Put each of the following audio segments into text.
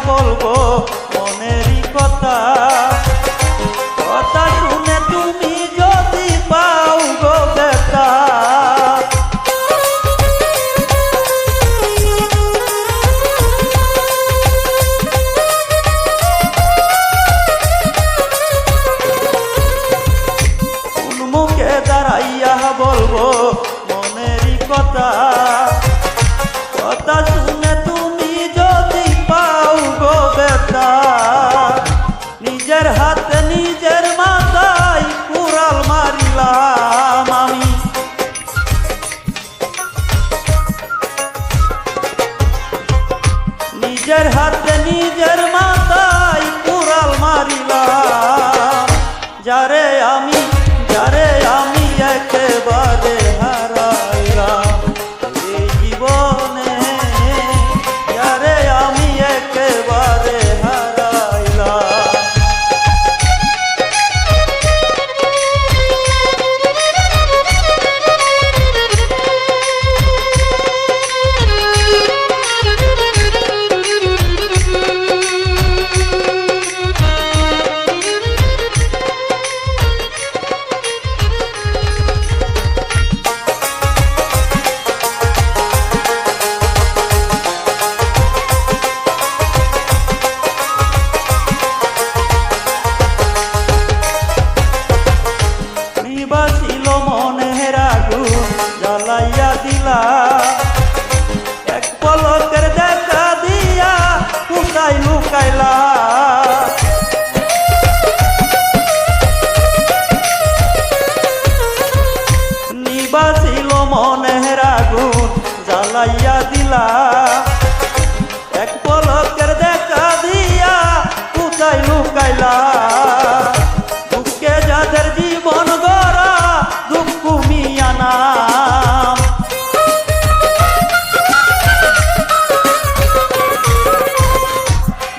বলবো প্রেমের আগুন জ্বালাইয়া দিলা। এক পলকের দেখা দিয়া কোথায় লুকাইলা। দুঃখে যাদের জীবন গড়া দুঃখ মিয়ানা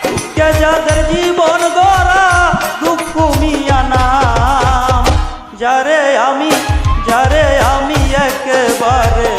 দুঃখে যাদের জীবন গড়া দুঃখ মিয়ানা যারে আমি, যারে পারে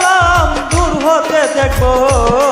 দেখো